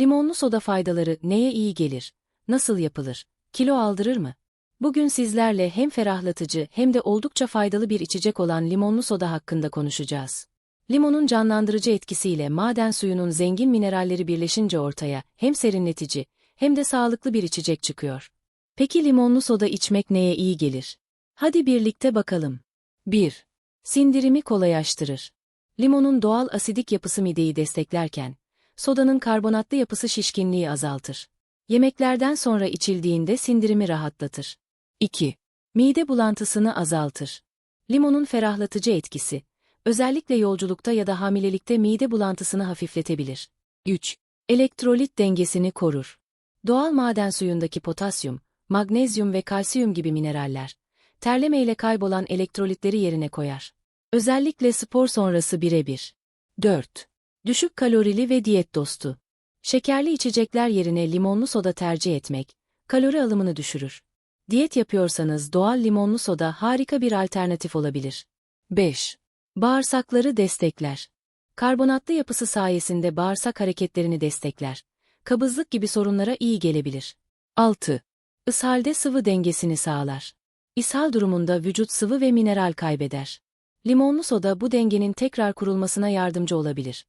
Limonlu soda faydaları neye iyi gelir? Nasıl yapılır? Kilo aldırır mı? Bugün sizlerle hem ferahlatıcı hem de oldukça faydalı bir içecek olan limonlu soda hakkında konuşacağız. Limonun canlandırıcı etkisiyle maden suyunun zengin mineralleri birleşince ortaya hem serinletici hem de sağlıklı bir içecek çıkıyor. Peki limonlu soda içmek neye iyi gelir? Hadi birlikte bakalım. 1. Sindirimi kolaylaştırır. Limonun doğal asidik yapısı mideyi desteklerken, sodanın karbonatlı yapısı şişkinliği azaltır. Yemeklerden sonra içildiğinde sindirimi rahatlatır. 2. Mide bulantısını azaltır. Limonun ferahlatıcı etkisi, özellikle yolculukta ya da hamilelikte mide bulantısını hafifletebilir. 3. Elektrolit dengesini korur. Doğal maden suyundaki potasyum, magnezyum ve kalsiyum gibi mineraller, terleme ile kaybolan elektrolitleri yerine koyar. Özellikle spor sonrası birebir. 4. Düşük kalorili ve diyet dostu. Şekerli içecekler yerine limonlu soda tercih etmek, kalori alımını düşürür. Diyet yapıyorsanız doğal limonlu soda harika bir alternatif olabilir. 5. Bağırsakları destekler. Karbonatlı yapısı sayesinde bağırsak hareketlerini destekler. Kabızlık gibi sorunlara iyi gelebilir. 6. Ishalde sıvı dengesini sağlar. İshal durumunda vücut sıvı ve mineral kaybeder. Limonlu soda bu dengenin tekrar kurulmasına yardımcı olabilir.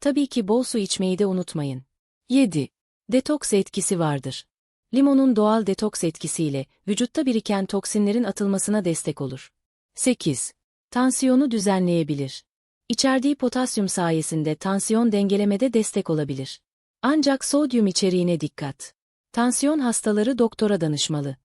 Tabii ki bol su içmeyi de unutmayın. 7. Detoks etkisi vardır. Limonun doğal detoks etkisiyle vücutta biriken toksinlerin atılmasına destek olur. 8. Tansiyonu düzenleyebilir. İçerdiği potasyum sayesinde tansiyon dengelemede destek olabilir. Ancak sodyum içeriğine dikkat. Tansiyon hastaları doktora danışmalı.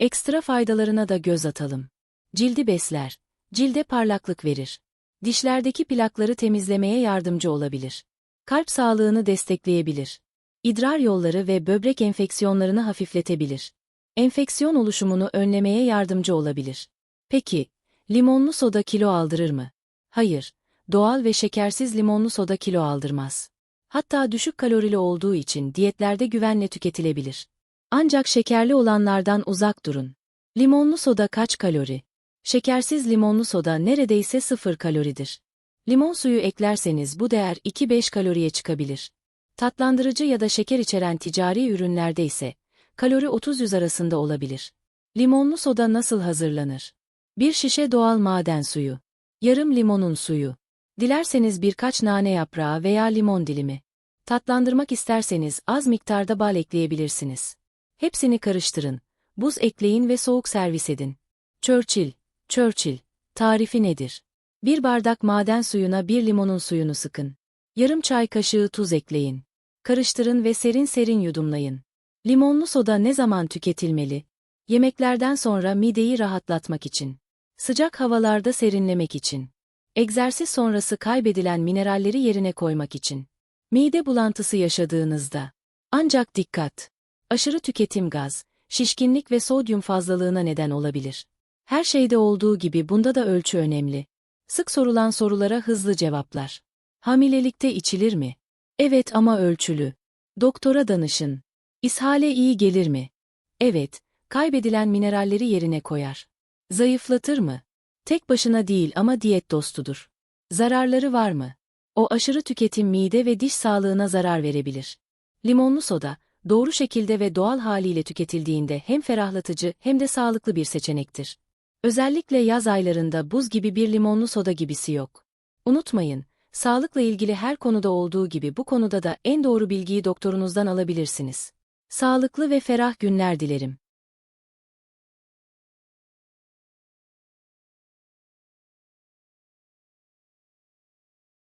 Ekstra faydalarına da göz atalım. Cildi besler. Cilde parlaklık verir. Dişlerdeki plakları temizlemeye yardımcı olabilir. Kalp sağlığını destekleyebilir. İdrar yolları ve böbrek enfeksiyonlarını hafifletebilir. Enfeksiyon oluşumunu önlemeye yardımcı olabilir. Peki, limonlu soda kilo aldırır mı? Hayır, doğal ve şekersiz limonlu soda kilo aldırmaz. Hatta düşük kalorili olduğu için diyetlerde güvenle tüketilebilir. Ancak şekerli olanlardan uzak durun. Limonlu soda kaç kalori? Şekersiz limonlu soda neredeyse sıfır kaloridir. Limon suyu eklerseniz bu değer 2-5 kaloriye çıkabilir. Tatlandırıcı ya da şeker içeren ticari ürünlerde ise kalori 30-100 arasında olabilir. Limonlu soda nasıl hazırlanır? Bir şişe doğal maden suyu. Yarım limonun suyu. Dilerseniz birkaç nane yaprağı veya limon dilimi. Tatlandırmak isterseniz az miktarda bal ekleyebilirsiniz. Hepsini karıştırın. Buz ekleyin ve soğuk servis edin. Churchill, Churchill. Tarifi nedir? Bir bardak maden suyuna bir limonun suyunu sıkın. Yarım çay kaşığı tuz ekleyin. Karıştırın ve serin serin yudumlayın. Limonlu soda ne zaman tüketilmeli? Yemeklerden sonra mideyi rahatlatmak için. Sıcak havalarda serinlemek için. Egzersiz sonrası kaybedilen mineralleri yerine koymak için. Mide bulantısı yaşadığınızda. Ancak dikkat! Aşırı tüketim gaz, şişkinlik ve sodyum fazlalığına neden olabilir. Her şeyde olduğu gibi bunda da ölçü önemli. Sık sorulan sorulara hızlı cevaplar. Hamilelikte içilir mi? Evet ama ölçülü. Doktora danışın. İshale iyi gelir mi? Evet, kaybedilen mineralleri yerine koyar. Zayıflatır mı? Tek başına değil ama diyet dostudur. Zararları var mı? O aşırı tüketim mide ve diş sağlığına zarar verebilir. Limonlu soda, doğru şekilde ve doğal haliyle tüketildiğinde hem ferahlatıcı hem de sağlıklı bir seçenektir. Özellikle yaz aylarında buz gibi bir limonlu soda gibisi yok. Unutmayın, sağlıkla ilgili her konuda olduğu gibi bu konuda da en doğru bilgiyi doktorunuzdan alabilirsiniz. Sağlıklı ve ferah günler dilerim.